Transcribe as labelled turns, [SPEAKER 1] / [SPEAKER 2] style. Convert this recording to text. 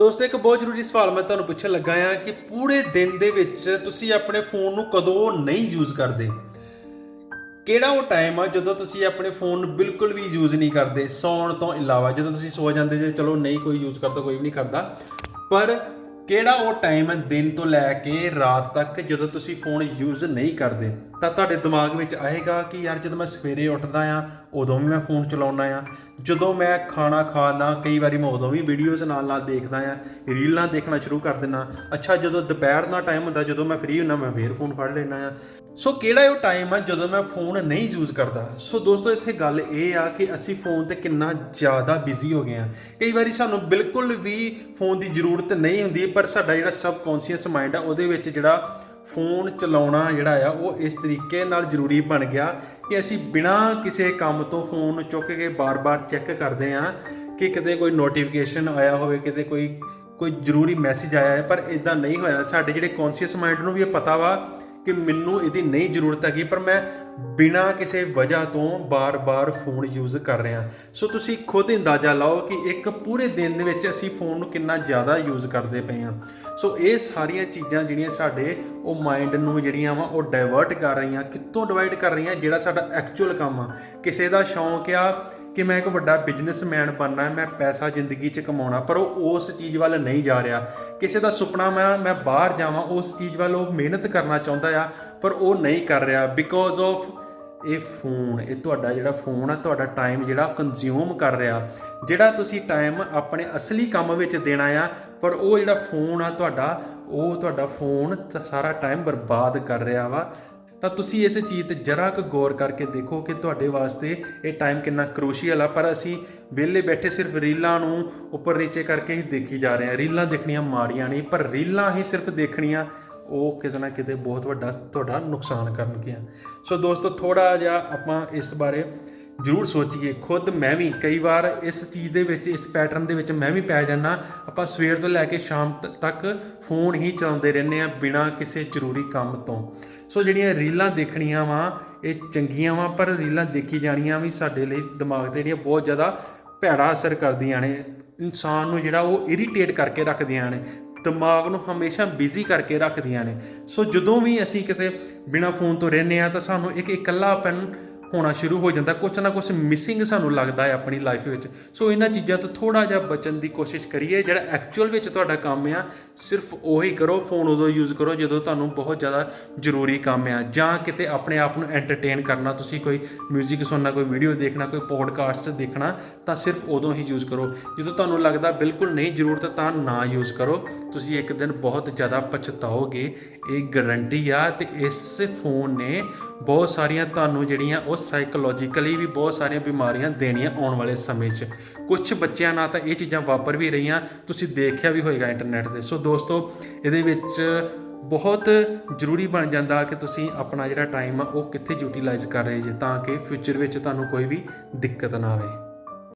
[SPEAKER 1] ਦੋਸਤੋ, ਇੱਕ ਬਹੁਤ ਜ਼ਰੂਰੀ ਸਵਾਲ ਮੈਂ ਤੁਹਾਨੂੰ ਪੁੱਛਣ ਲੱਗਾ ਆ ਕਿ ਪੂਰੇ ਦਿਨ ਦੇ ਵਿੱਚ ਤੁਸੀਂ ਆਪਣੇ ਫੋਨ ਨੂੰ ਕਦੋਂ ਨਹੀਂ ਯੂਜ਼ ਕਰਦੇ? ਕਿਹੜਾ ਉਹ ਟਾਈਮ ਆ ਜਦੋਂ ਤੁਸੀਂ ਆਪਣੇ ਫੋਨ ਨੂੰ ਬਿਲਕੁਲ ਵੀ ਯੂਜ਼ ਨਹੀਂ ਕਰਦੇ? ਸੌਣ ਤੋਂ ਇਲਾਵਾ ਜਦੋਂ ਤੁਸੀਂ ਸੋ ਜਾਂਦੇ ਜੇ, ਚਲੋ ਨਹੀਂ ਕੋਈ ਯੂਜ਼ ਕਰਦਾ, ਕੋਈ ਵੀ ਨਹੀਂ ਕਰਦਾ। ਪਰ ਕਿਹੜਾ ਉਹ ਟਾਈਮ ਹੈ ਦਿਨ ਤੋਂ ਲੈ ਕੇ ਰਾਤ ਤੱਕ ਜਦੋਂ ਤੁਸੀਂ ਫੋਨ ਯੂਜ਼ ਨਹੀਂ ਕਰਦੇ? ਤਾਂ ਤੁਹਾਡੇ ਦਿਮਾਗ ਵਿੱਚ ਆਏਗਾ ਕਿ ਯਾਰ ਜਦੋਂ ਮੈਂ ਸਵੇਰੇ ਉੱਠਦਾ ਆ ਉਦੋਂ ਵੀ ਮੈਂ ਫੋਨ ਚਲਾਉਣਾ ਆ ਜਦੋਂ ਮੈਂ ਖਾਣਾ ਖਾਣਾ ਕਈ ਵਾਰੀ ਮੈਂ ਉਦੋਂ ਵੀ ਵੀਡੀਓਜ਼ ਨਾਲ ਨਾਲ ਦੇਖਦਾ ਆ ਰੀਲਾਂ ਦੇਖਣਾ ਸ਼ੁਰੂ ਕਰ ਦਿੰਦਾ ਅੱਛਾ, ਜਦੋਂ ਦੁਪਹਿਰ ਦਾ ਟਾਈਮ ਹੁੰਦਾ, ਜਦੋਂ ਮੈਂ ਫ੍ਰੀ ਹੁੰਦਾ, ਮੈਂ ਫੇਰ ਫੋਨ ਫੜ ਲੈਣਾ ਆ ਸੋ ਕਿਹੜਾ ਉਹ ਟਾਈਮ ਆ ਜਦੋਂ ਮੈਂ ਫੋਨ ਨਹੀਂ ਯੂਜ਼ ਕਰਦਾ? ਸੋ ਦੋਸਤੋ, ਇੱਥੇ ਗੱਲ ਇਹ ਆ ਕਿ ਅਸੀਂ ਫੋਨ ਤੇ ਕਿੰਨਾ ਜ਼ਿਆਦਾ ਬਿਜ਼ੀ ਹੋ ਗਏ ਆ। ਕਈ ਵਾਰੀ ਸਾਨੂੰ ਬਿਲਕੁਲ ਵੀ ਫੋਨ ਦੀ ਜ਼ਰੂਰਤ ਨਹੀਂ ਹੁੰਦੀ, ਪਰ ਸਾਡਾ ਜਿਹੜਾ ਸਬਕੌਂਸ਼ੀਅਸ ਮਾਈਂਡ ਆ, ਉਹਦੇ ਵਿੱਚ ਜਿਹੜਾ ਫੋਨ ਚਲਾਉਣਾ ਜਿਹੜਾ ਆ, ਉਹ ਇਸ ਤਰੀਕੇ ਨਾਲ ਜ਼ਰੂਰੀ ਬਣ ਗਿਆ ਕਿ ਅਸੀਂ ਬਿਨਾਂ ਕਿਸੇ ਕੰਮ ਤੋਂ ਫੋਨ ਚੁੱਕ ਕੇ ਬਾਰ-ਬਾਰ ਚੈੱਕ ਕਰਦੇ ਆ ਕਿ ਕਿਤੇ ਕੋਈ ਨੋਟੀਫਿਕੇਸ਼ਨ ਆਇਆ ਹੋਵੇ, ਕਿਤੇ ਕੋਈ ਕੋਈ ਜ਼ਰੂਰੀ ਮੈਸੇਜ ਆਇਆ ਹੈ, ਪਰ ਇਦਾਂ ਨਹੀਂ ਹੋਇਆ। ਸਾਡੇ ਜਿਹੜੇ ਕੌਨਸ਼ੀਅਸ ਮਾਈਂਡ ਨੂੰ ਵੀ ਇਹ ਪਤਾ ਵਾ ਕਿ ਮੈਨੂੰ ਇਹਦੀ ਨਹੀਂ ਜ਼ਰੂਰਤ ਹੈਗੀ, ਪਰ ਮੈਂ ਬਿਨਾਂ ਕਿਸੇ ਵਜ੍ਹਾ ਤੋਂ ਬਾਰ-ਬਾਰ ਫੋਨ ਯੂਜ਼ ਕਰ ਰਿਹਾ। ਸੋ ਤੁਸੀਂ ਖੁਦ ਅੰਦਾਜ਼ਾ ਲਾਓ ਕਿ ਇੱਕ ਪੂਰੇ ਦਿਨ ਦੇ ਵਿੱਚ ਅਸੀਂ ਫੋਨ ਨੂੰ ਕਿੰਨਾ ਜ਼ਿਆਦਾ ਯੂਜ਼ ਕਰਦੇ ਪਏ ਹਾਂ। ਸੋ ਇਹ ਸਾਰੀਆਂ ਚੀਜ਼ਾਂ ਜਿਹੜੀਆਂ ਸਾਡੇ ਉਹ ਮਾਈਂਡ ਨੂੰ ਜਿਹੜੀਆਂ ਵਾ, ਉਹ ਡਾਇਵਰਟ ਕਰ ਰਹੀਆਂ, ਕਿੱਥੋਂ ਡਿਵਾਈਡ ਕਰ ਰਹੀਆਂ, ਜਿਹੜਾ ਸਾਡਾ ਐਕਚੁਅਲ ਕੰਮ ਆ। ਕਿਸੇ ਦਾ ਸ਼ੌਂਕ ਆ ਕਿ ਮੈਂ ਇੱਕ ਵੱਡਾ ਬਿਜ਼ਨਸਮੈਨ ਬਣਨਾ ਹੈ ਮੈਂ ਪੈਸਾ ਜ਼ਿੰਦਗੀ 'ਚ ਕਮਾਉਣਾ, ਪਰ ਉਹ ਉਸ ਚੀਜ਼ ਵੱਲ ਨਹੀਂ ਜਾ ਰਿਹਾ। ਕਿਸੇ ਦਾ ਸੁਪਨਾ ਮੈਂ ਮੈਂ ਬਾਹਰ ਜਾਵਾਂ, ਉਸ ਚੀਜ਼ ਵੱਲ ਉਹ ਮਿਹਨਤ ਕਰਨਾ ਚਾਹੁੰਦਾ ਆ, ਪਰ ਉਹ ਨਹੀਂ ਕਰ ਰਿਹਾ। ਬਿਕੋਜ਼ ਆਫ ਇਹ ਫੋਨ ਇਹ ਤੁਹਾਡਾ ਜਿਹੜਾ ਫੋਨ ਆ, ਤੁਹਾਡਾ ਟਾਈਮ ਜਿਹੜਾ ਕੰਜ਼ਿਊਮ ਕਰ ਰਿਹਾ। ਜਿਹੜਾ ਤੁਸੀਂ ਟਾਈਮ ਆਪਣੇ ਅਸਲੀ ਕੰਮ ਵਿੱਚ ਦੇਣਾ ਆ, ਪਰ ਉਹ ਜਿਹੜਾ ਫੋਨ ਆ, ਤੁਹਾਡਾ, ਉਹ ਤੁਹਾਡਾ ਫੋਨ ਸਾਰਾ ਟਾਈਮ ਬਰਬਾਦ ਕਰ ਰਿਹਾ ਵਾ। ਤਾਂ ਤੁਸੀਂ ਇਸ ਚੀਜ਼ ਤੇ ਜਰਾ ਕੁ ਗੌਰ ਕਰਕੇ ਦੇਖੋ ਕਿ ਤੁਹਾਡੇ ਵਾਸਤੇ ਇਹ ਟਾਈਮ ਕਿੰਨਾ ਕਰੂਸ਼ੀਅਲ ਆ। ਪਰ ਅਸੀਂ ਵਿਹਲੇ ਬੈਠੇ ਸਿਰਫ ਰੀਲਾਂ ਨੂੰ ਉੱਪਰ ਨੀਚੇ ਕਰਕੇ ਹੀ ਦੇਖੀ ਜਾ ਰਹੇ ਹਾਂ। ਰੀਲਾਂ ਦੇਖਣੀਆਂ ਮਾੜੀਆਂ ਨਹੀਂ, ਪਰ ਰੀਲਾਂ ਹੀ ਸਿਰਫ ਦੇਖਣੀਆਂ, ਉਹ ਕਿਤੇ ਨਾ ਕਿਤੇ ਬਹੁਤ ਵੱਡਾ ਤੁਹਾਡਾ ਨੁਕਸਾਨ ਕਰਨਗੀਆਂ। ਸੋ ਦੋਸਤੋ ਥੋੜਾ ਜਿਹਾ ਆਪਾਂ ਇਸ ਬਾਰੇ ਜ਼ਰੂਰ ਸੋਚੀਏ। ਖੁਦ ਮੈਂ ਵੀ ਕਈ ਵਾਰ ਇਸ ਚੀਜ਼ ਦੇ ਵਿੱਚ, ਇਸ ਪੈਟਰਨ ਦੇ ਵਿੱਚ ਮੈਂ ਵੀ ਪੈ ਜਾਂਦਾ। ਆਪਾਂ ਸਵੇਰ ਤੋਂ ਲੈ ਕੇ ਸ਼ਾਮ ਤੱਕ ਫੋਨ ਹੀ ਚਲਾਉਂਦੇ ਰਹਿੰਦੇ ਆ ਬਿਨਾਂ ਕਿਸੇ ਜ਼ਰੂਰੀ ਕੰਮ ਤੋਂ। ਸੋ ਜਿਹੜੀਆਂ ਰੀਲਾਂ ਦੇਖਣੀਆਂ ਵਾ, ਇਹ ਚੰਗੀਆਂ ਵਾ, ਪਰ ਰੀਲਾਂ ਦੇਖੀ ਜਾਣੀਆਂ ਵੀ ਸਾਡੇ ਲਈ ਦਿਮਾਗ ਤੇ ਜਿਹੜੀਆਂ ਬਹੁਤ ਜ਼ਿਆਦਾ ਭੈੜਾ ਅਸਰ ਕਰਦੀਆਂ ਨੇ। ਇਨਸਾਨ ਨੂੰ ਜਿਹੜਾ ਉਹ ਇਰੀਟੇਟ ਕਰਕੇ ਰੱਖਦੀਆਂ ਨੇ, ਦਿਮਾਗ ਨੂੰ ਹਮੇਸ਼ਾ ਬਿਜ਼ੀ ਕਰਕੇ ਰੱਖਦੀਆਂ ਨੇ। ਸੋ ਜਦੋਂ ਵੀ ਅਸੀਂ ਕਿਤੇ ਬਿਨਾ ਫੋਨ ਤੋਂ ਰਹਿੰਦੇ ਆ ਤਾਂ ਸਾਨੂੰ ਇੱਕ ਇਕੱਲਾਪਨ ਹੋਣਾ ਸ਼ੁਰੂ ਹੋ ਜਾਂਦਾ, ਕੁਛ ਨਾ ਕੁਛ ਮਿਸਿੰਗ ਸਾਨੂੰ ਲੱਗਦਾ ਹੈ ਆਪਣੀ ਲਾਈਫ ਵਿੱਚ। ਸੋ ਇਹਨਾਂ ਚੀਜ਼ਾਂ ਤੋਂ ਥੋੜਾ ਜਿਹਾ ਬਚਣ ਦੀ ਕੋਸ਼ਿਸ਼ ਕਰੀਏ, ਜਿਹੜਾ ਐਕਚੁਅਲ ਵਿੱਚ ਤੁਹਾਡਾ ਕੰਮ ਆ, ਸਿਰਫ ਉਹੀ ਕਰੋ ਫੋਨ ਉਦੋਂ ਯੂਜ਼ ਕਰੋ ਜਦੋਂ ਤੁਹਾਨੂੰ ਬਹੁਤ ਜ਼ਿਆਦਾ ਜ਼ਰੂਰੀ ਕੰਮ ਆ। ਜਾਂ ਕਿਤੇ ਆਪਣੇ ਆਪ ਨੂੰ ਐਂਟਰਟੇਨ ਕਰਨਾ, ਤੁਸੀਂ ਕੋਈ 뮤직 ਸੁਣਨਾ, ਕੋਈ ਵੀਡੀਓ ਦੇਖਣਾ, ਕੋਈ ਪੋਡਕਾਸਟ ਦੇਖਣਾ, ਤਾਂ ਸਿਰਫ ਉਦੋਂ ਹੀ ਯੂਜ਼ ਕਰੋ। ਜਦੋਂ ਤੁਹਾਨੂੰ ਲੱਗਦਾ ਬਿਲਕੁਲ ਨਹੀਂ ਜ਼ਰੂਰਤ, ਤਾਂ ਨਾ ਯੂਜ਼ ਕਰੋ। ਤੁਸੀਂ ਇੱਕ ਦਿਨ ਬਹੁਤ ਜ਼ਿਆਦਾ ਪਛਤਾਓਗੇ, ਇਹ ਗਾਰੰਟੀ ਆ ਤੇ ਇਸ ਫੋਨ ਨੇ ਬਹੁਤ ਸਾਰੀਆਂ ਤੁਹਾਨੂੰ ਜਿਹੜੀਆਂ ਉਹ ਸਾਈਕੋਲੋਜੀਕਲੀ ਵੀ ਬਹੁਤ ਸਾਰੀਆਂ ਬਿਮਾਰੀਆਂ ਦੇਣੀਆਂ ਆਉਣ ਵਾਲੇ ਸਮੇਂ 'ਚ। ਕੁਝ ਬੱਚਿਆਂ ਨਾਲ ਤਾਂ ਇਹ ਚੀਜ਼ਾਂ ਵਾਪਰ ਵੀ ਰਹੀਆਂ, ਤੁਸੀਂ ਦੇਖਿਆ ਵੀ ਹੋਏਗਾ ਇੰਟਰਨੈਟ ਤੇ। ਸੋ ਦੋਸਤੋ, ਇਹਦੇ ਵਿੱਚ ਬਹੁਤ ਜ਼ਰੂਰੀ ਬਣ ਜਾਂਦਾ ਕਿ ਤੁਸੀਂ ਆਪਣਾ ਜਿਹੜਾ ਟਾਈਮ ਆ, ਉਹ ਕਿੱਥੇ ਯੂਟਿਲਾਈਜ਼ ਕਰ ਰਹੇ ਜੇ, ਤਾਂ ਕਿ ਫਿਊਚਰ ਵਿੱਚ ਤੁਹਾਨੂੰ ਕੋਈ ਵੀ ਦਿੱਕਤ ਨਾ ਆਵੇ।